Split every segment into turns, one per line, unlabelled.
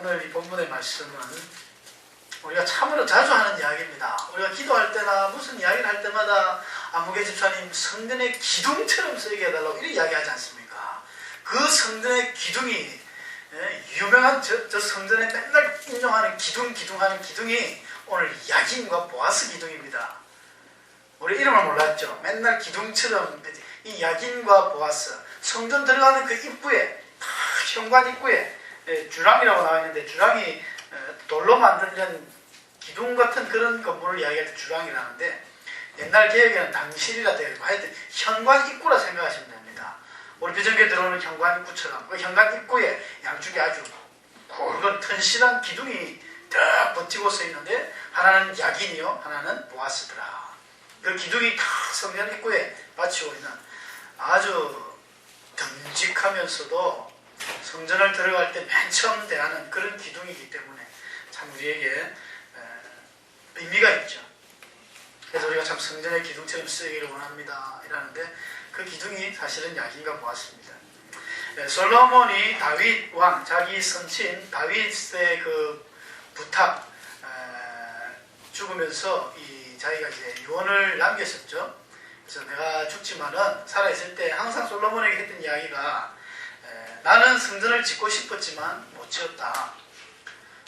오늘 이 본문의 말씀은 우리가 참으로 자주 하는 이야기입니다. 우리가 기도할 때나 무슨 이야기를 할 때마다 안무개 집사님 성전의 기둥처럼 쓰이게 해달라고 이렇게 이야기하지 않습니까? 그 성전의 기둥이 예, 유명한 저, 저 성전에 맨날 인용하는 기둥 기둥하는 기둥이 오늘 야긴과 보아스 기둥입니다. 우리 이름을 몰랐죠. 맨날 기둥처럼 이 야긴과 보아스 성전 들어가는 그 입구에 다 현관 입구에 예, 주랑이라고 나와 있는데 주랑이 어, 돌로 만든 기둥 같은 그런 건물을 이야기할 때 주랑이라는데 옛날 개혁에는 당실이라 되어 있고 하여튼 현관 입구라 생각하시면 됩니다. 우리 비정교에 들어오는 현관 입구처럼 그 현관 입구에 양쪽에 아주 굵은 튼실한 기둥이 딱 버티고 서 있는데 하나는 야긴이요 하나는 보아스더라. 그 기둥이 탁 성전 입구에 받치고 있는 아주 듬직하면서도 성전을 들어갈 때 맨 처음 대하는 그런 기둥이기 때문에 참 우리에게 에, 의미가 있죠. 그래서 우리가 참 성전의 기둥처럼 쓰기를 원합니다. 이라는데 그 기둥이 사실은 야긴과 보았습니다. 네, 솔로몬이 다윗 왕, 자기 선친 다윗의 그 부탁 에, 죽으면서 이 자기가 이제 유언을 남겼었죠. 그래서 내가 죽지만은 살아있을 때 항상 솔로몬에게 했던 이야기가 에, 나는 성전을 짓고 싶었지만 못 지었다.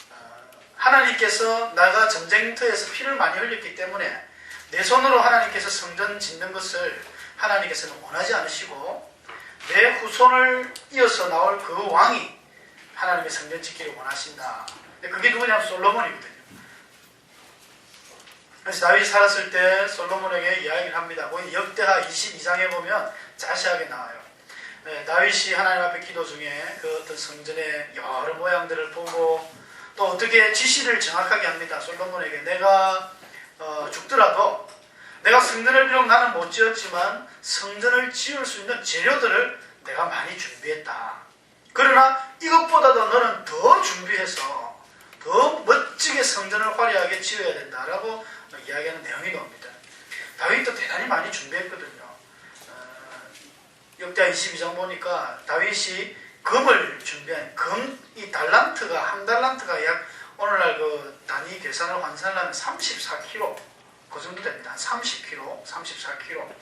어, 하나님께서 내가 전쟁터에서 피를 많이 흘렸기 때문에 내 손으로 하나님께서 성전 짓는 것을 하나님께서는 원하지 않으시고 내 후손을 이어서 나올 그 왕이 하나님의 성전 짓기를 원하신다. 그게 누구냐면 솔로몬이거든요. 그래서 다윗이 살았을 때 솔로몬에게 이야기를 합니다. 거기 역대하 22장에 보면 자세하게 나와요. 네, 다윗이 하나님 앞에 기도 중에 그 어떤 성전의 여러 모양들을 보고 또 어떻게 지시를 정확하게 합니다. 솔로몬에게 내가 어, 죽더라도 내가 성전을 비록 나는 못 지었지만 성전을 지을 수 있는 재료들을 내가 많이 준비했다. 그러나 이것보다도 너는 더 준비해서 더 멋지게 성전을 화려하게 지어야 된다라고 이야기하는 내용이 나옵니다. 다윗도 대단히 많이 준비했거든요. 어, 역대 22장 보니까 다윗이 금을 준비한 금, 이 달란트가, 한 달란트가 약 오늘날 그 단위 계산을 환산하면 34kg 그 정도 됩니다. 30kg, 34kg.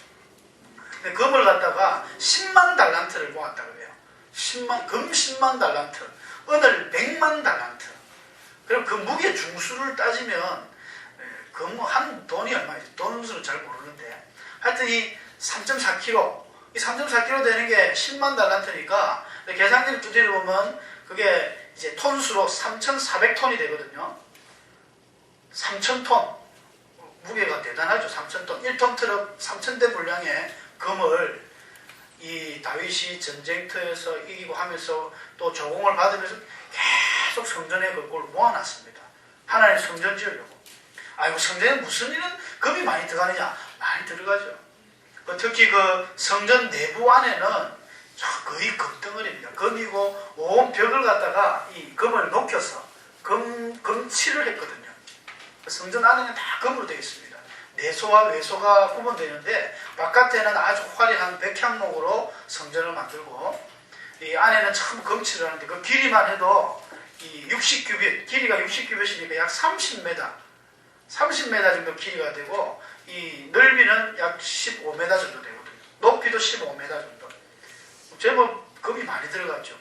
근데 금을 갖다가 10만 달란트를 모았다 그래요. 10만, 금 10만 달란트, 은을 100만 달란트. 그럼 그 무게 중수를 따지면 금 한 돈이 얼마인지 돈 수는 잘 모르는데 하여튼 이 3.4kg 이 3.4kg 되는 게 10만 달란트니까 계산기를 두드려 보면 그게 이제 톤수로 3,400톤이 되거든요. 3,000톤 무게가 대단하죠. 3,000톤 1톤 트럭 3,000대 분량의 금을 이 다윗이 전쟁터에서 이기고 하면서 또 조공을 받으면서 계속 성전에 그걸 모아놨습니다. 하나님 성전 지으려고. 아이고 성전에 무슨 일은 금이 많이 들어가느냐? 많이 들어가죠. 그 특히 그 성전 내부 안에는 거의 금덩어리입니다. 금이고 온 벽을 갖다가 이 금을 녹여서 금, 금칠을 했거든요. 그 성전 안에는 다 금으로 되어 있습니다. 내소와 외소가 구분되는데 바깥에는 아주 화려한 백향목으로 성전을 만들고 이 안에는 전부 금칠을 하는데 그 길이만 해도 이 60규빗, 길이가 60규빗이니까 약 30m, 30m 정도 길이가 되고 이 넓이는 약 15m 정도 되거든요. 높이도 15m 정도. 제법 금이 많이 들어갔죠.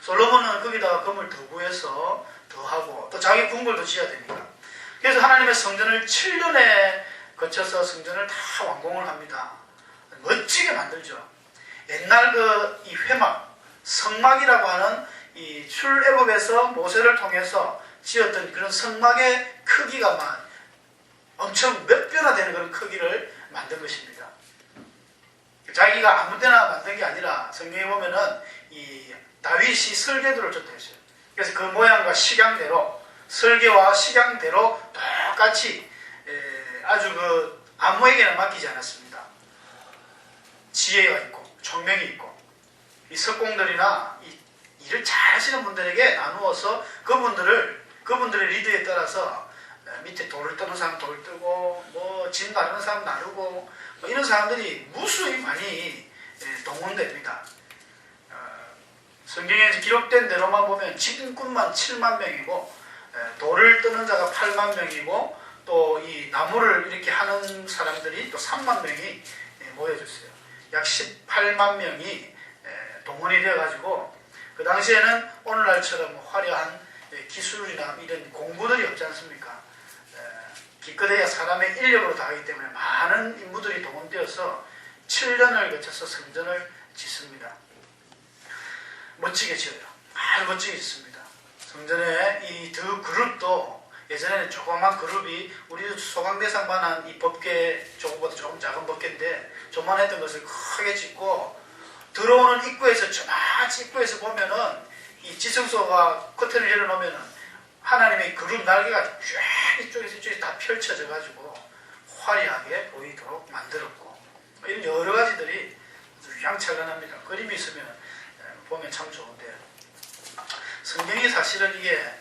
솔로몬은 거기다가 금을 더 구해서 더 하고 또 자기 궁궐도 지어야 되니까. 그래서 하나님의 성전을 7년에 거쳐서 성전을 다 완공을 합니다. 멋지게 만들죠. 옛날 그 이 회막, 성막이라고 하는 이 출애굽에서 모세를 통해서 지었던 그런 성막의 크기가 막 엄청 몇 배나 되는 그런 크기를 만든 것입니다. 자기가 아무 데나 만든 게 아니라 성경에 보면은 이 다윗이 설계도를 줬다 했어요. 그래서 그 모양과 식양대로 설계와 식양대로 똑같이 아주 그 아무에게나 맡기지 않았습니다. 지혜가 있고 총명이 있고 이 석공들이나 이 일을 잘 하시는 분들에게 나누어서 그분들을 그분들의 리드에 따라서 밑에 돌을 뜨는 사람 돌 뜨고 뭐집 나르는 사람 나르고 뭐 이런 사람들이 무수히 많이 동원됩니다. 어, 성경에 기록된 대로만 보면 집인꾼만 7만 명이고 에, 돌을 뜨는 자가 8만 명이고 또 이 나무를 이렇게 하는 사람들이 또 3만 명이 예, 모여졌어요. 약 18만 명이 에, 동원이 되어가지고 그 당시에는 오늘날처럼 화려한 예, 기술이나 이런 공부들이 없지 않습니까? 에, 기껏해야 사람의 인력으로 다 하기 때문에 많은 인부들이 동원되어서 7년을 거쳐서 성전을 짓습니다. 멋지게 지어요. 아주 멋지게 짓습니다. 성전에 이 두 그룹도 예전에는 조그만 그룹이 우리 소강대상반한 이 법계 조금보다 조금 작은 법계인데 조만했던 것을 크게 짓고 들어오는 입구에서 저마치 입구에서 보면은 이 지성소가 커튼을 열어놓으면은 하나님의 그룹 날개가 쫙 이쪽에서 이쪽에 다 펼쳐져 가지고 화려하게 보이도록 만들었고 이런 여러 가지들이 휘황찬란합니다. 그림이 있으면 에, 보면 참 좋은데 성경이 사실은 이게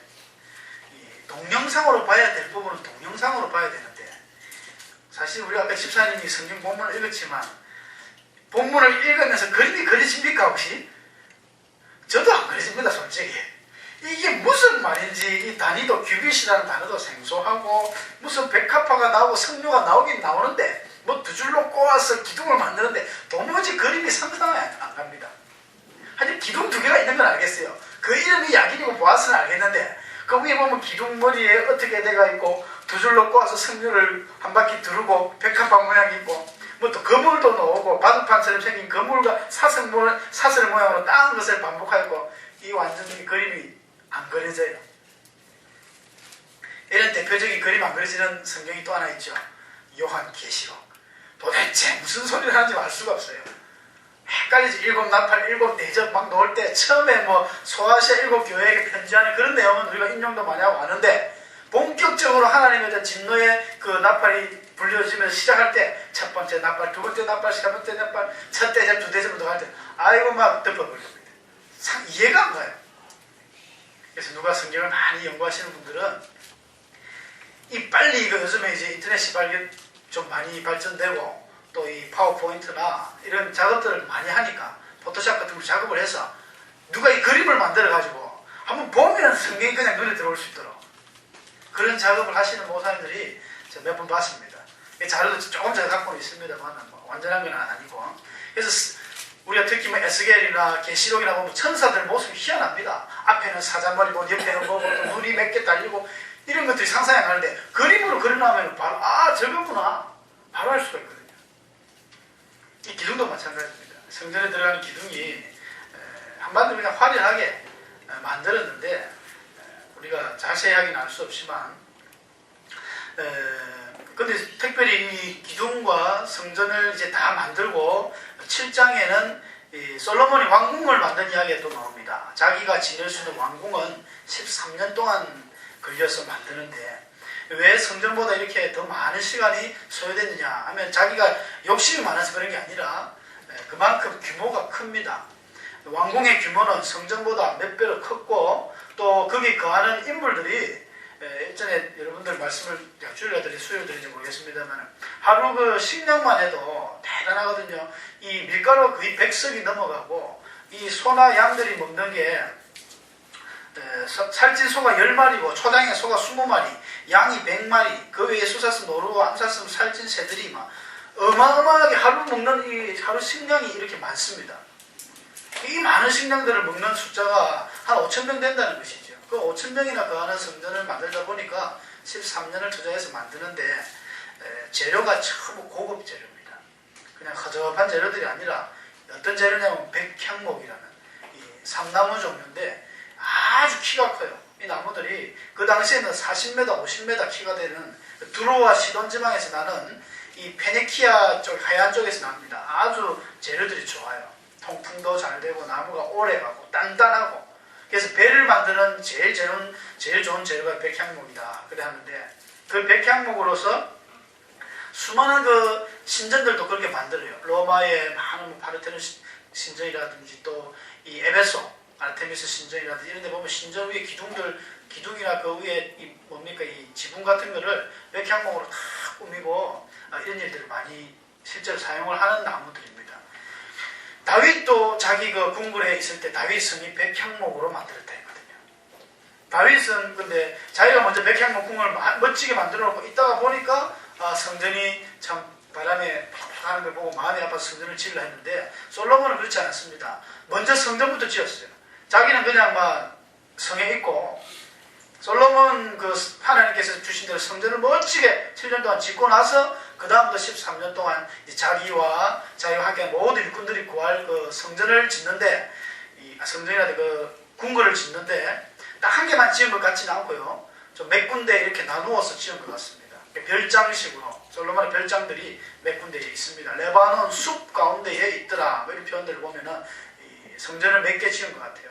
이 동영상으로 봐야 될 부분은 동영상으로 봐야 되는데 사실 우리 아까 집사님이 성경 본문을 읽었지만 본문을 읽으면서 그림이 그려집니까 혹시? 저도 안 그려집니다 솔직히 이게 무슨 말인지 이 단위도 규빗이라는 단어도 생소하고 무슨 백합화가 나오고 성류가 나오긴 나오는데 뭐 두 줄로 꼬아서 기둥을 만드는데 도무지 그림이 상상이 안 갑니다. 하여튼 기둥 두 개가 있는 건 알겠어요. 그 이름이 약인이고 보아스는 알겠는데 그 위에 보면 기둥 머리에 어떻게 돼가 있고 두 줄로 꼬아서 성류를 한 바퀴 두르고 백합화 모양이 있고 뭐 또 거물도 놓고 바둑판처럼 생긴 거물과 사슬, 모- 사슬 모양으로 따은 것을 반복하고 이 완전히 그림이 안 그려져요. 이런 대표적인 그림 안 그려지는 성경이 또 하나 있죠. 요한 계시록. 도대체 무슨 소리를 하는지 알 수가 없어요. 헷갈리지 일곱 나팔 일곱 대접 막 놓을 때 처음에 뭐 소아시아 일곱 교회에게 편지하는 그런 내용은 우리가 인용도 많이 하고 아는데 본격적으로 하나님의 저 진노의 그 나팔이 불려지면서 시작할 때 첫 번째 나팔, 두 번째 나팔, 세 번째 나팔, 첫 대접, 두 대접을 더할 때 아이고 막 덮어버립니다. 참 이해가 안 가요. 그래서 누가 성경을 많이 연구하시는 분들은 이 빨리 이거 요즘에 이제 인터넷 시발이 좀 많이 발전되고 또 이 파워포인트나 이런 작업들을 많이 하니까 포토샵 같은 걸 작업을 해서 누가 이 그림을 만들어 가지고 한번 보면 성경이 그냥 눈에 들어올 수 있도록 그런 작업을 하시는 모사님들이 몇 번 봤습니다. 이 자료도 조금 제가 갖고는 있습니다만 뭐 완전한 건 아니고 그래서 스- 우리가 특히 뭐 에스겔이나 계시록이나 보면 천사들 모습이 희한합니다. 앞에는 사자머리 고 옆에는 뭐고 또 눈이 몇 개 달리고 이런 것들이 상상이 안 가는데 그림으로 그려놓으면 바로 아 저거구나 바로 알 수가 있거든요. 이 기둥도 마찬가지입니다. 성전에 들어가는 기둥이 에, 한반도로 그냥 화려하게 에, 만들었는데 에, 우리가 자세하게는 알 수 없지만 에, 근데 특별히 이 기둥과 성전을 이제 다 만들고 7장에는 이 솔로몬이 왕궁을 만든 이야기가 또 나옵니다. 자기가 지낼 수 있는 왕궁은 13년 동안 걸려서 만드는데 왜 성전보다 이렇게 더 많은 시간이 소요됐느냐 하면 자기가 욕심이 많아서 그런 게 아니라 에, 그만큼 규모가 큽니다. 왕궁의 규모는 성전보다 몇 배로 컸고 또 거기 거하는 인물들이 에, 예전에 여러분들 말씀을 약주일에 드린 수요일 드린지 모르겠습니다만 하루 그 식량만 해도 대단하거든요. 이 밀가루 거의 100석이 넘어가고 이 소나 양들이 먹는 게 살찐 소가 10마리고 초장에 소가 20마리 양이 100마리 그 외에 수사슴 노루고 암사슴 살찐 새들이 막 어마어마하게 하루 먹는 이 하루 식량이 이렇게 많습니다. 이 많은 식량들을 먹는 숫자가 한 5천 명 된다는 것이죠. 그 5천 명이나 거하는 성전을 만들다 보니까 13년을 투자해서 만드는데 에, 재료가 전부 고급 재료입니다. 그냥 허접한 재료들이 아니라 어떤 재료냐면 백향목이라는 이 삼나무 종류인데 아주 키가 커요. 이 나무들이 그 당시에는 40m, 50m 키가 되는 그 두로와 시돈 지방에서 나는 이 페네키아 쪽 하얀 쪽에서 납니다. 아주 재료들이 좋아요. 통풍도 잘 되고 나무가 오래가고 단단하고 그래서 배를 만드는 제일 좋은 제일 좋은 재료가 백향목이다 그래 하는데 그 백향목으로서 수많은 그 신전들도 그렇게 만들어요. 로마의 많은 뭐 파르테논 신- 신전이라든지 또 이 에베소 아르테미스 신전이라든지 이런 데 보면 신전 위에 기둥들 기둥이나 그 위에 이 뭡니까 이 지붕 같은 거를 백향목으로 다 꾸미고 아, 이런 일들을 많이 실제로 사용을 하는 나무들입니다. 다윗도 자기 그 궁궐에 있을 때 다윗 성이 백향목으로 만들었다 했거든요. 다윗은 근데 자기가 먼저 백향목 궁을 마- 멋지게 만들어 놓고 있다가 보니까 아, 성전이 참 바람에 하는 걸 보고 마음이 아파서 성전을 지으려 했는데 솔로몬은 그렇지 않았습니다. 먼저 성전부터 지었어요. 자기는 그냥 막 성에 있고 솔로몬 그 하나님께서 주신 대로 성전을 멋지게 7년 동안 짓고 나서 그 다음부터 13년 동안 자기와 함께 모든 일꾼들이 구할 그 성전을 짓는데 이 성전이라든 그 궁궐을 짓는데 딱 한 개만 지은 것 같지는 않고요. 좀 몇 군데 이렇게 나누어서 지은 것 같습니다. 별장식으로 솔로몬의 별장들이 몇 군데 있습니다. 레바논 숲 가운데에 있더라. 뭐 이런 표현들을 보면은 이 성전을 몇 개 지은 것 같아요.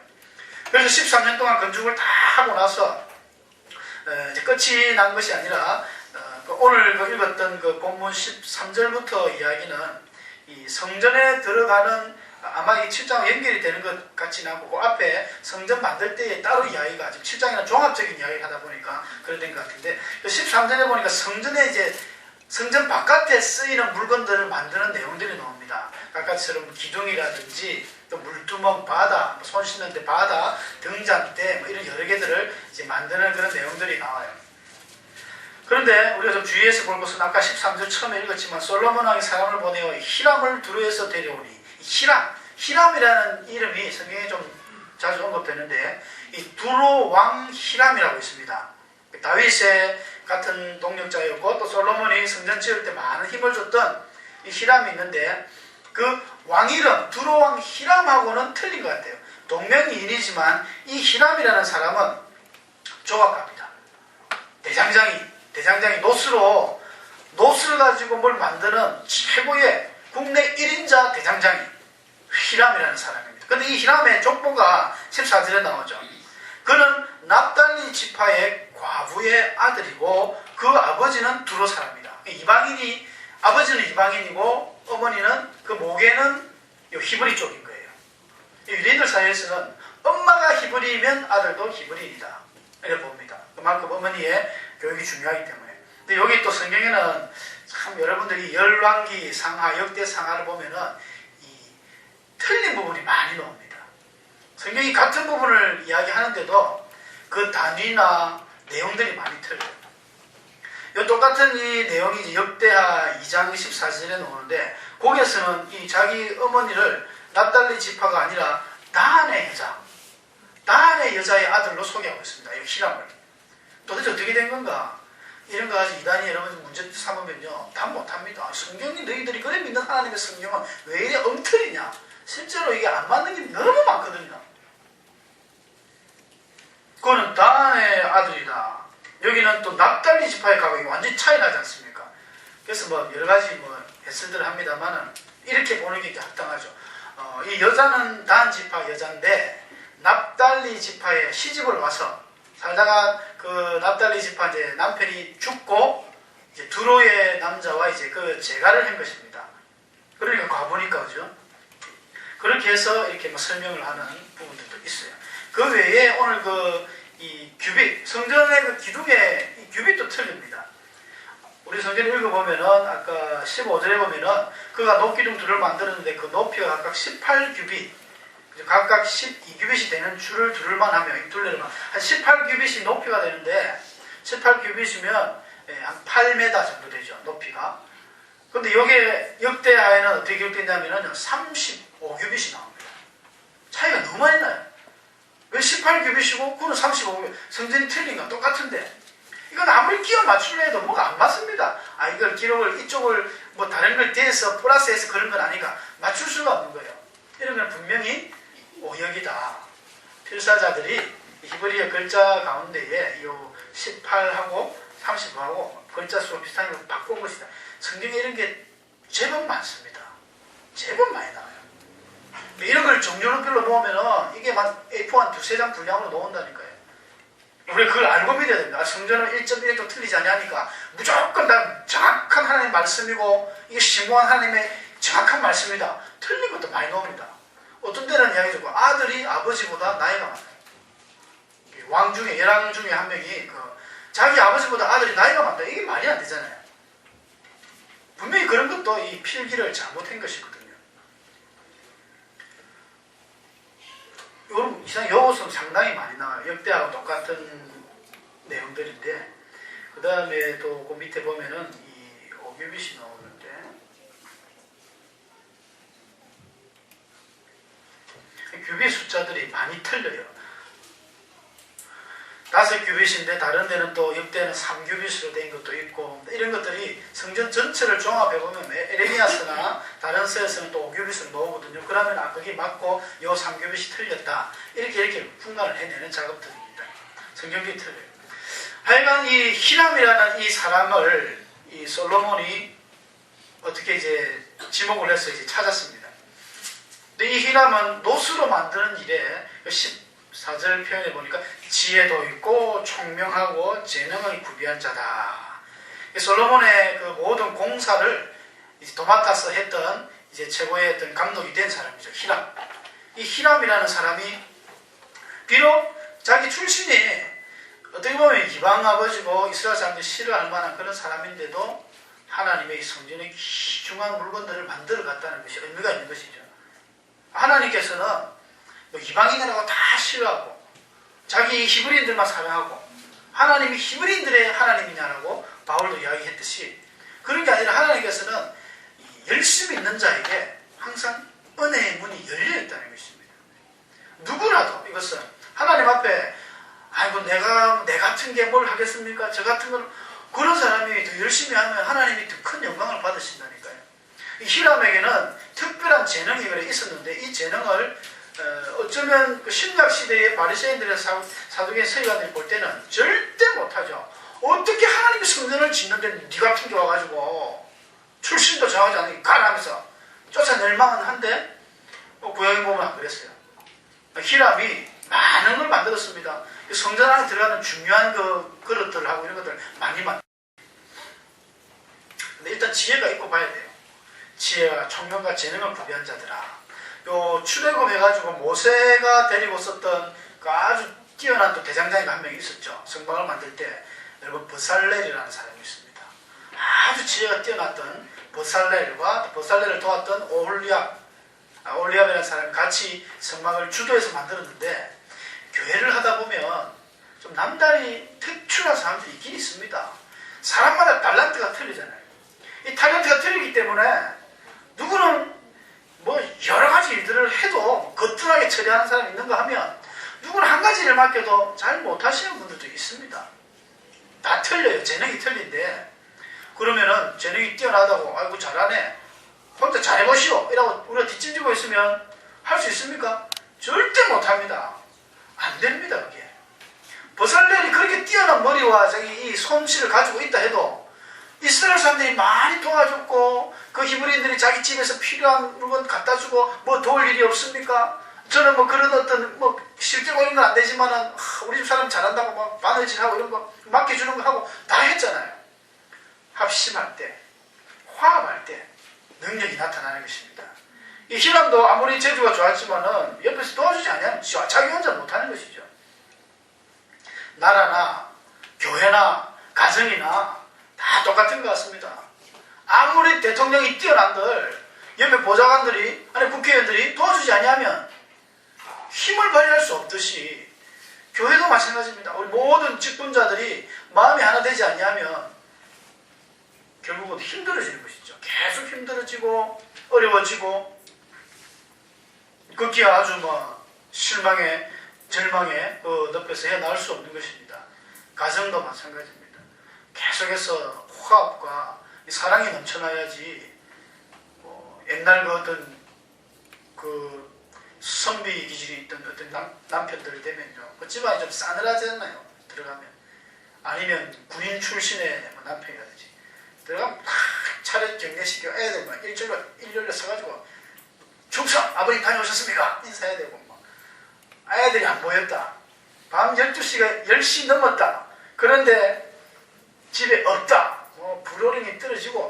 그래서 13년 동안 건축을 다 하고 나서 끝이 난 것이 아니라 오늘 그 읽었던 그 본문 13절부터 이야기는 이 성전에 들어가는 아마 이 7장 연결이 되는 것 같지는 않고 그 앞에 성전 만들 때에 따로 이야기가 지금 7장이나 종합적인 이야기를 하다 보니까 그래 된것 같은데 13절에 보니까 성전에 이제 성전 바깥에 쓰이는 물건들을 만드는 내용들이 나옵니다. 아까처럼 기둥이라든지 또 물두멍, 바다, 뭐손 씻는데 바다, 등잔대 뭐 이런 여러 개들을 이제 만드는 그런 내용들이 나와요. 그런데 우리가 좀 주의해서 볼 것은 아까 13절 처음에 읽었지만 솔로몬 왕이 사람을 보내어 히람을 두루에서 데려오니 이 히람, 히람이라는 이름이 성경에 좀 자주 언급되는데 이 두루 왕 히람이라고 있습니다. 다윗의 같은 동력자였고 또 솔로몬이 성전 지을 때 많은 힘을 줬던 이 히람이 있는데 그 왕 이름 두루 왕 히람하고는 틀린 것 같아요. 동명이인이지만 이 히람이라는 사람은 조각가입니다. 대장장이 대장장이 노스로 노스를 가지고 뭘 만드는 최고의 국내 1인자 대장장이 히람이라는 사람입니다. 근데 이 히람의 족보가 14절에 나오죠. 그는 납달리 지파의 과부의 아들이고 그 아버지는 두로 사람이다. 이방인이 아버지는 이방인이고 어머니는 그요 히브리 쪽인 거예요. 이 유대인들 사이에서는 엄마가 히브리면 아들도 히브리이다. 이렇게 봅니다. 그만큼 어머니의 교육이 중요하기 때문에. 근데 여기 또 성경에는 참 여러분들이 열왕기 상하, 역대 상하를 보면은 이 틀린 부분이 많이 나옵니다. 성경이 같은 부분을 이야기하는데도 그 단위나 내용들이 많이 틀려요. 이 똑같은 이 내용이 역대하 2장 14절에 나오는데 거기에서는 이 자기 어머니를 납달리 지파가 아니라 다한의 여자, 다한의 여자의 아들로 소개하고 있습니다. 이 히람을. 도대체 어떻게 된 건가? 이런 거 가지고 이단이 여러분 문제 삼으면요. 답 못합니다. 성경이 너희들이 그래 믿는 하나님의 성경은 왜 이래 엉터리냐? 실제로 이게 안 맞는 게 너무 많거든요. 그거는 다한의 아들이다. 여기는 또 납달리 지파의 가격이 완전히 차이 나지 않습니까? 그래서 뭐 여러 가지 뭐 해설들을 합니다만은 이렇게 보는 게 합당하죠. 어, 이 여자는 단 지파 여자인데 납달리 지파에 시집을 와서 살다가 그 납달리 지파 이제 남편이 죽고 이제 두로의 남자와 이제 그 재가를 한 것입니다. 그러니까 과부니까 그죠? 그렇게 해서 이렇게 뭐 설명을 하는 부분들도 있어요. 그 외에 오늘 그 이 규빗 성전의 그 기둥의 이 규빗도 틀립니다. 우리 성경 읽어보면은 아까 15절에 보면은 그가 높기둥 둘을 만들었는데 그 높이가 각각 18규빗 각각 12규빗이 되는 줄을 둘만 하면 이 둘레로만 한 18규빗이 높이가 되는데 18규빗이면 예, 한 8m 정도 되죠 높이가. 근데 여기에 역대하에는 어떻게 기록됐냐면은 35규빗이 나옵니다. 차이가 너무 많이 나요. 왜 18규빗이고 그는 35규빗 성전이 틀린가 똑같은데. 이건 아무리 끼워 맞추려 해도 뭐가 안 맞습니다. 아, 이걸 기록을 이쪽을 뭐 다른 걸 대해서 플러스해서 그런 건 아니까 맞출 수가 없는 거예요. 건 분명히 오역이다. 필사자들이 히브리어 글자 가운데에 요 18하고 35하고 글자 수가 비슷한 걸 바꾼 것이다. 성경에 이런 게 제법 많습니다. 제법 많이 나와요. 이런 걸 종류별로 모으면은 이게 막 A4 한 두세 장 분량으로 나온다니까요. 우리 그걸 알고 믿어야 됩니다. 아, 성전은 1.1도 틀리지 않냐니까 무조건 다 정확한 하나님의 말씀이고 이게 신고한 하나님의 정확한 말씀이다. 틀린 것도 많이 나옵니다. 어떤 때는 이야기죠. 아들이 아버지보다 나이가 많아요. 왕 중에 열왕 중에 한 명이 그 자기 아버지보다 아들이 나이가 많다. 이게 말이 안 되잖아요. 분명히 그런 것도 이 필기를 잘못한 것이거든요. 여러분 이상 여호성 상당히 많이 나와요. 역대하고 똑같은 내용들인데 그 다음에 또 그 밑에 보면은 이 오규빗이 나오는데 규빗 숫자들이 많이 틀려요. 다섯 규빗인데 다른 데는 또 역대는 3규빗으로 된 것도 있고 이런 것들이 성전 전체를 종합해 보면 에레미야스나 다른 서에서는 또 5규빗을 놓거든요. 그러면 아 그게 맞고 요 3규빗이 틀렸다. 이렇게 이렇게 분간을 해내는 작업들입니다. 성경이 틀려요. 하여간 이 히람이라는 이 사람을 이 솔로몬이 어떻게 이제 지목을 해서 이제 찾았습니다. 근데 이 히람은 노수로 만드는 일에 14절 표현해 보니까 지혜도 있고 총명하고 재능을 구비한 자다. 이 솔로몬의 그 모든 공사를 도맡아서 했던 이제 최고의 어떤 감독이 된 사람이죠. 히람. 이 히람이라는 사람이 비록 자기 출신이 어떻게 보면 이방 아버지고 이스라엘 사람들이 싫어할 만한 그런 사람인데도 하나님의 이 성전의 귀중한 물건들을 만들어 갔다는 것이 의미가 있는 것이죠. 하나님께서는 뭐 이방인이라고 다 싫어하고 자기 히브리인들만 사랑하고 하나님이 히브리인들의 하나님이냐라고 바울도 이야기했듯이 그런 게 아니라 하나님께서는 이 열심히 있는 자에게 항상 은혜의 문이 열려 있다는 것입니다. 누구라도 이것은 하나님 앞에 아이고 내가 내 같은 게 뭘 하겠습니까? 저 같은 건 그런 사람이 더 열심히 하면 하나님이 더 큰 영광을 받으신다니까요. 이 히람에게는 특별한 재능이 있었는데 이 재능을 어, 어쩌면 그 신약 시대의 바리새인들의 사- 사두개인 서기관들이 볼 때는 절대 못하죠. 어떻게 하나님의 성전을 짓는데 네 같은 게 와가지고 출신도 정하지 않는 가라면서 쫓아낼 만은 한데 어, 구약에 보면 안 그랬어요. 히람이 많은 걸 만들었습니다. 그 성전 안에 들어가는 중요한 그 그릇들하고 이런 것들 많이 만. 근데 일단 지혜가 있고 봐야 돼요. 지혜와 총명과 재능을 구비한 자들아. 요 출애굽 해가지고 모세가 데리고 썼던 그 아주 뛰어난 또 대장장이가 한 명 있었죠. 성방을 만들 때 여러분 버살렐이라는 사람이 있습니다. 아주 지혜가 뛰어났던 버살렐과 버살렐을 도왔던 오홀리압, 아, 오홀리압이라는 사람이 같이 성막을 주도해서 만들었는데 교회를 하다 보면 좀 남다리 특출한 사람들이 있긴 있습니다. 사람마다 달란트가 틀리잖아요. 이 탤런트가 틀리기 때문에 누구는 뭐 여러 가지 일들을 해도 거뜬하게 처리하는 사람이 있는가 하면 누구는 한 가지 일을 맡겨도 잘 못하시는 분들도 있습니다. 다 틀려요. 재능이 틀린데 그러면은 재능이 뛰어나다고 아이고 잘하네 혼자 잘해보시오 이라고 우리가 뒷짐지고 있으면 할 수 있습니까? 절대 못합니다. 안 됩니다 그게. 버살렐이 그렇게 뛰어난 머리와 이 솜씨를 가지고 있다 해도 이스라엘 사람들이 많이 도와줬고 그 히브리인들이 자기 집에서 필요한 물건 갖다 주고 뭐 도울 일이 없습니까? 저는 뭐 그런 어떤 뭐 실제 보이는 건안 되지만은 하, 우리 집 사람 잘한다고 막 바느질하고 이런 거 맡겨주는 거 하고 다 했잖아요. 합심할 때, 화합할 때 능력이 나타나는 것입니다. 이 히람도 아무리 재주가 좋았지만은 옆에서 도와주지 않으면 자기 혼자 못하는 것이죠. 나라나 교회나 가정이나 다 똑같은 것 같습니다. 아무리 대통령이 뛰어난들 옆에 보좌관들이 아니 국회의원들이 도와주지 않으면 힘을 발휘할 수 없듯이 교회도 마찬가지입니다. 우리 모든 직분자들이 마음이 하나 되지 않으면 결국은 힘들어지는 것이죠. 계속 힘들어지고 어려워지고 극기야 아주 뭐 실망에 절망에 그 늪에서 헤어나올 수 없는 것입니다. 가정도 마찬가지입니다. 계속해서 화합과 이 사랑이 넘쳐나야지. 뭐 옛날 그 어떤 그 선비 기질이 있던 어떤 남, 남편들 되면요. 어찌만 좀 싸늘하잖아요? 들어가면. 아니면 군인 출신의 뭐 남편이라든지. 들어가면 탁 차례 경례시켜 애들 막 일절로 일렬로 서가지고 충성 아버님 다녀오셨습니까? 인사해야 되고 뭐 아이들이 안 보였다. 밤 12시가 10시 넘었다. 그런데 집에 없다 뭐 불호령이 떨어지고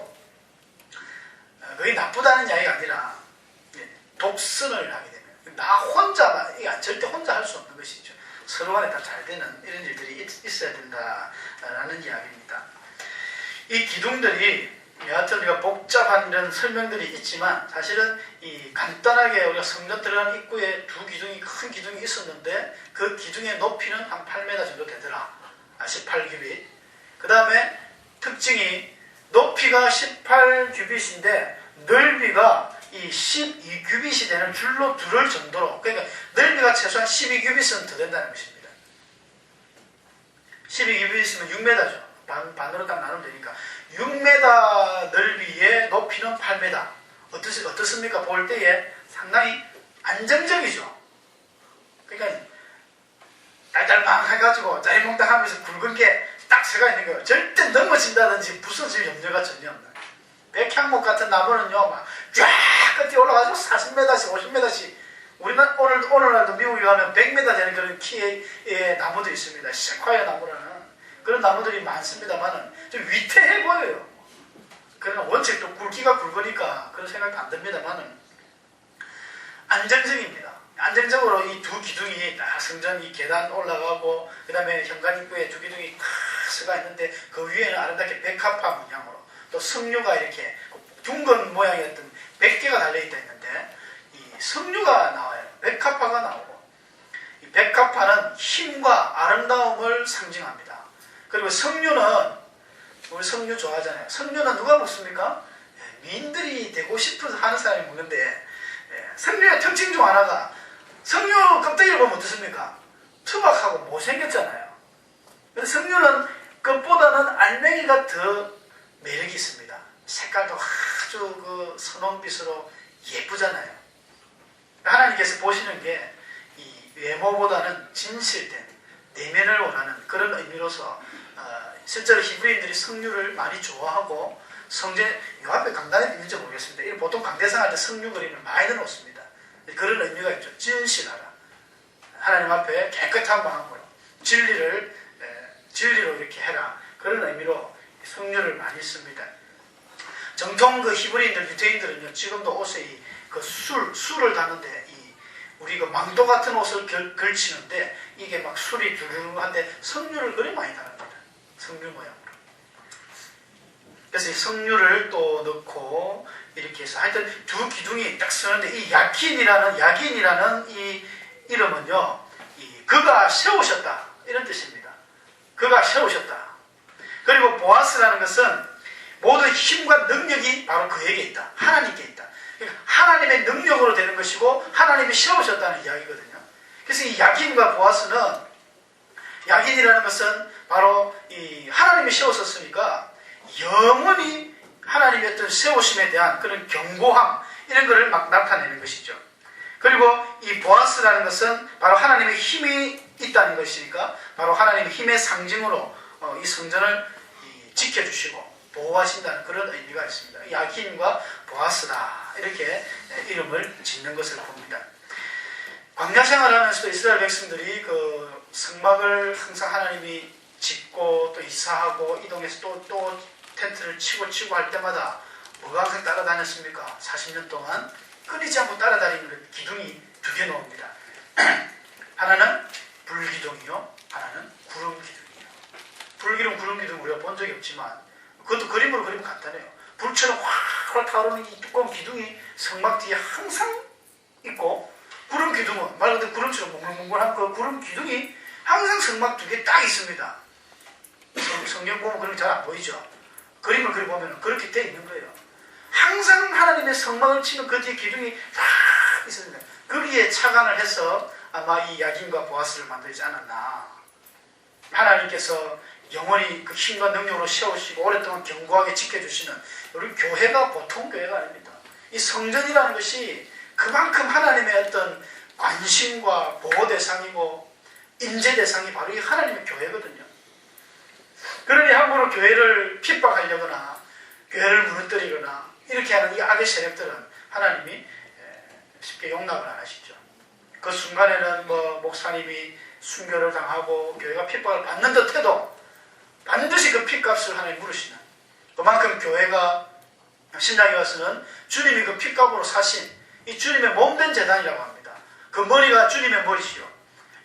어, 그게 나쁘다는 이야기가 아니라 예, 독선을 하게 되면 나 이게 절대 혼자 할 수 없는 것이죠. 서로 간에 다 잘 되는 이런 일들이 있, 있어야 된다라는 이야기입니다. 이 기둥들이 여하튼 우리가 복잡한 이런 설명들이 있지만 사실은 이 간단하게 우리가 성전 들어가는 입구에 두 기둥이 큰 기둥이 있었는데 그 기둥의 높이는 한 8m 정도 되더라. 아, 18규빗. 그 다음에 특징이 높이가 18규빗인데 넓이가 이 12규빗이 되는 줄로 두를 정도로 그러니까 넓이가 최소한 12규빗은 더 된다는 것입니다. 12규빗이면 6m죠. 반, 반으로 딱 나누면 되니까 6m 넓이의 높이는 8m. 어떻, 어떻습니까? 볼 때에 상당히 안정적이죠. 그러니까 딸딸망 해가지고 짜리몽땅 하면서 굵은 게 딱 서가 있는 거예요. 절대 넘어진다든지 부서질 염려가 전혀 거예요. 백향목 같은 나무는요, 막, 쫙 끝에 올라가지고 40m씩, 50m씩. 우리는 오늘, 오늘날도 미국에 가면 100m 되는 그런 키의 예, 나무도 있습니다. 세콰이어 나무라는. 그런 나무들이 많습니다만은 좀 위태해 보여요. 그러나 원체 또 굵기가 굵으니까 그런 생각도 안 듭니다만은 안정적입니다. 안정적으로 이 두 기둥이 딱 성전 이 계단 올라가고 그 다음에 현관 입구에 두 기둥이 탁 서가 있는데 그 위에는 아름답게 백합화 문양으로 또 석류가 이렇게 둥근 모양의 어떤 100개가 달려있다 했는데 이 석류가 나와요. 백합화가 나오고 이 백합화는 힘과 아름다움을 상징합니다. 그리고 석류는 우리 석류 좋아하잖아요. 석류는 누가 먹습니까? 예, 미인들이 되고 싶어서 하는 사람이 먹는데 예, 석류의 특징 중 하나가 석류 껍데기를 보면 어떻습니까? 투박하고 못생겼잖아요. 근데 석류는 그것보다는 알맹이가 더 매력이 있습니다. 색깔도 아주 그 선홍빛으로 예쁘잖아요. 하나님께서 보시는 게 이 외모보다는 진실된 내면을 원하는 그런 의미로서 어, 실제로 히브리인들이 석류를 많이 좋아하고 성전 요 앞에 강단에 있는지 모르겠습니다. 이 보통 강대상 할때 석류 그림을 많이 넣어놓습니다. 그런 의미가 있죠. 진실하라. 하나님 앞에 깨끗한 마음으로 진리를 에, 진리로 이렇게 해라. 그런 의미로 성류를 많이 씁니다. 정통 그 히브리인들, 유대인들은요, 지금도 옷에 이 그 술, 술을 다는데 이 우리 그 망토 같은 옷을 결, 걸치는데 이게 막 술이 두루한데 석류를 그리 많이 다릅니다. 석류 모양으로. 그래서 이 석류를 또 넣고 이렇게 해서 하여튼 두 기둥이 딱 서는데 이 야킨이라는 야긴이라는 이 이름은요, 이 그가 세우셨다 이런 뜻입니다. 그가 세우셨다. 그리고 보아스라는 것은 모든 힘과 능력이 바로 그에게 있다. 하나님께 있다. 그러니까 하나님의 능력으로 되는 것이고 하나님이 세우셨다는 이야기거든요. 그래서 이 야긴과 보아스는 야긴이라는 것은 바로 이 하나님이 세우셨으니까 영원히 하나님의 어떤 세우심에 대한 그런 경고함 이런 것을 막 나타내는 것이죠. 그리고 이 보아스라는 것은 바로 하나님의 힘이 있다는 것이니까 바로 하나님의 힘의 상징으로 어, 이 성전을 이 지켜주시고 보호하신다는 그런 의미가 있습니다. 야긴과 보아스다 이렇게 이름을 짓는 것을 봅니다. 광야 생활하면서도 이스라엘 백성들이 그 성막을 항상 하나님이 짓고 또 이사하고 이동해서 또, 또 텐트를 치고 치고 할 때마다 뭐가 항상 따라다녔습니까? 40년 동안 끊이지 않고 따라다니는 기둥이 두 개 나옵니다. 하나는 불기둥이요, 하나는 구름 기둥이요. 불기둥, 구름 기둥 우리가 본 적이 없지만 그것도 그림으로 그리면 간단해요. 불처럼 확 타오르는 이 두꺼운 기둥이 성막 뒤에 항상 있고 구름 기둥은 말 그대로 구름처럼 몽글몽글한 그 구름 기둥이 항상 성막 두 개 딱 있습니다. 성- 성경 보면 그런 게 잘 안 보이죠. 그림을 그려보면 그렇게 돼 있는 거예요. 항상 하나님의 성막을 치는 그 뒤에 기둥이 딱 있습니다. 거기에 착안을 해서 아마 이 야긴과 보아스를 만들지 않았나. 하나님께서 영원히 그 힘과 능력으로 세우시고 오랫동안 견고하게 지켜주시는 우리 교회가 보통 교회가 아닙니다. 이 성전이라는 것이 그만큼 하나님의 어떤 관심과 보호 대상이고 임재 대상이 바로 이 하나님의 교회거든요. 그러니 함부로 교회를 핍박하려거나 교회를 무너뜨리거나 이렇게 하는 이 악의 세력들은 하나님이 에, 쉽게 용납을 안 하시죠. 그 순간에는 뭐 목사님이 순교를 당하고 교회가 핍박을 받는 듯해도 반드시 그 핏값을 하나님 물으시는 그만큼 교회가 신약에 와서는 주님이 그 핏값으로 사신 이 주님의 몸된 재단이라고 합니다. 그 머리가 주님의 머리시요.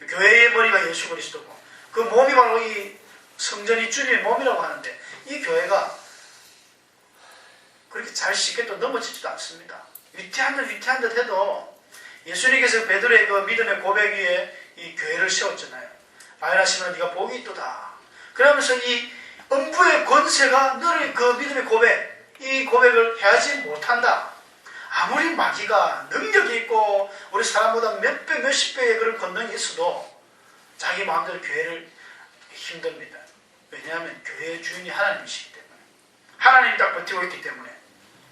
교회의 머리가 예수 그리스도고 그 몸이 바로 이 성전이 주님의 몸이라고 하는데 이 교회가 그렇게 잘 쉽게 또 넘어지지도 않습니다. 위태한 듯 위태한 듯 해도 예수님께서 베드로의 그 믿음의 고백 위에 이 교회를 세웠잖아요. 시몬아 네가 복이 있도다. 그러면서 이 음부의 권세가 너를 그 믿음의 고백, 이 고백을 해하지 못한다. 아무리 마귀가 능력이 있고 우리 사람보다 몇 배, 몇십 배의 그런 권능이 있어도 자기 마음대로 교회를 힘듭니다. 왜냐하면 교회의 주인이 하나님이시기 때문에. 하나님이 딱 버티고 있기 때문에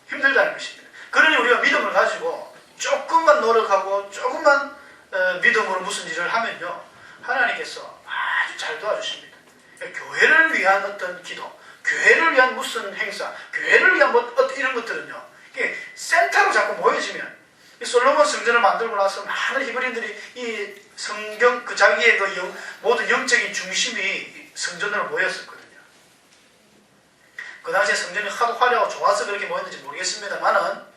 힘들다는 것입니다. 그러니 우리가 믿음을 가지고 조금만 노력하고 조금만 어, 믿음으로 무슨 일을 하면요. 하나님께서 아주 잘 도와주십니다. 교회를 위한 어떤 기도, 교회를 위한 무슨 행사, 교회를 위한 뭐 어떤 이런 것들은요. 이게 센터로 자꾸 모여지면 이 솔로몬 성전을 만들고 나서 많은 히브리인들이 이 성경 그 자기의 그 영, 모든 영적인 중심이 이 성전으로 모였었거든요. 그 당시에 성전이 하도 화려하고 좋아서 그렇게 모였는지 모르겠습니다만은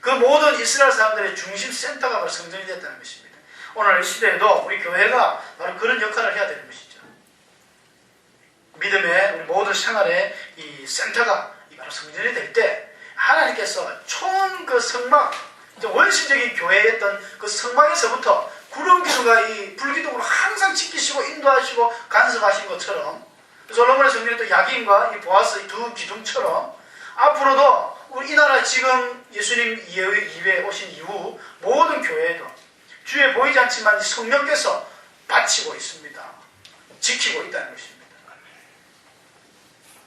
그 모든 이스라엘 사람들의 중심 센터가 바로 성전이 됐다는 것입니다. 오늘 이 시대에도 우리 교회가 바로 그런 역할을 해야 되는 것이죠. 믿음의 우리 모든 생활의 이 센터가 이 바로 성전이 될 때 하나님께서 총 그 성막, 원시적인 교회였던 그 성막에서부터 구름 기둥과 이 불기둥으로 항상 지키시고 인도하시고 간섭하신 것처럼 솔로몬의 성전의 또 야긴과 이 보아스 이두 기둥처럼 앞으로도 우리 이 나라 지금 예수님 이후에 오신 이후 모든 교회에도 주에 보이지 않지만 성령께서 바치고 있습니다. 지키고 있다는 것입니다.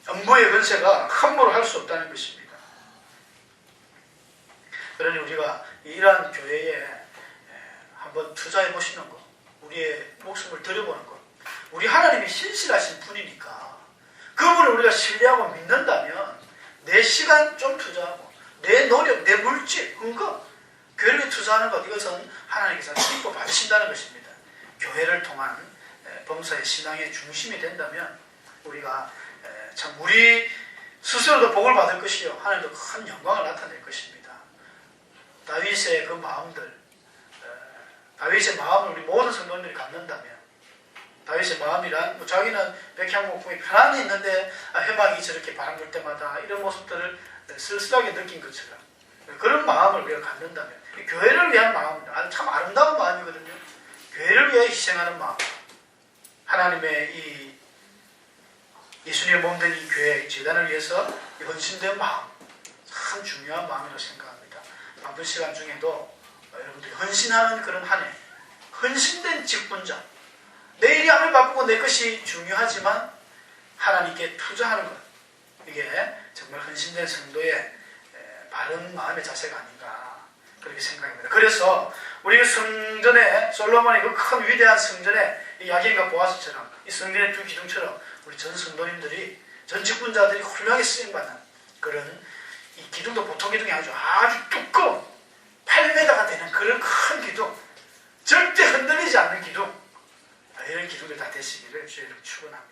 음부의 권세가 함부로 할 수 없다는 것입니다. 그러니 우리가 이러한 교회에 한번 투자해 보시는 것, 우리의 목숨을 들여보는 것, 우리 하나님이 신실하신 분이니까 그분을 우리가 신뢰하고 믿는다면 내 시간 좀 투자하고 내 노력, 내 물질, 근거 교회를 투자하는 것 이것은 하나님께서 기뻐 받으신다는 것입니다. 교회를 통한 범사의 신앙의 중심이 된다면 우리가 참 우리 스스로도 복을 받을 것이요 하나님도 큰 영광을 나타낼 것입니다. 다윗의 그 마음들, 다윗의 마음을 우리 모든 성도님들이 갖는다면 다윗의 마음이란 뭐 자기는 백향목품이 편안히 있는데 아, 해막이 저렇게 바람 불 때마다 이런 모습들을 쓸쓸하게 느낀 것처럼 그런 마음을 우리가 갖는다면 교회를 위한 마음입니다. 참 아름다운 마음이거든요. 교회를 위해 희생하는 마음. 하나님의 이 예수님의 몸된 이 교회 재단을 위해서 헌신된 마음. 참 중요한 마음이라고 생각합니다. 바쁜 시간 중에도 여러분들이 헌신하는 그런 한 해. 헌신된 직분자. 내 일이 아무리 바쁘고 내 것이 중요하지만 하나님께 투자하는 것. 이게 정말 헌신된 성도의 바른 마음의 자세가 아닌가 그렇게 생각합니다. 그래서 우리 성전에 솔로몬의 그 큰 위대한 성전에 이 야긴과 보아스처럼 이 성전의 두 기둥처럼 우리 전 성도님들이 전 직분자들이 훌륭하게 쓰임받는 그런 이 기둥도 보통 기둥이 아니죠. 아주 두꺼운 8m가 되는 그런 큰 기둥 절대 흔들리지 않는 기둥 이런 기둥들 다 되시기를 주의로 축원합니다.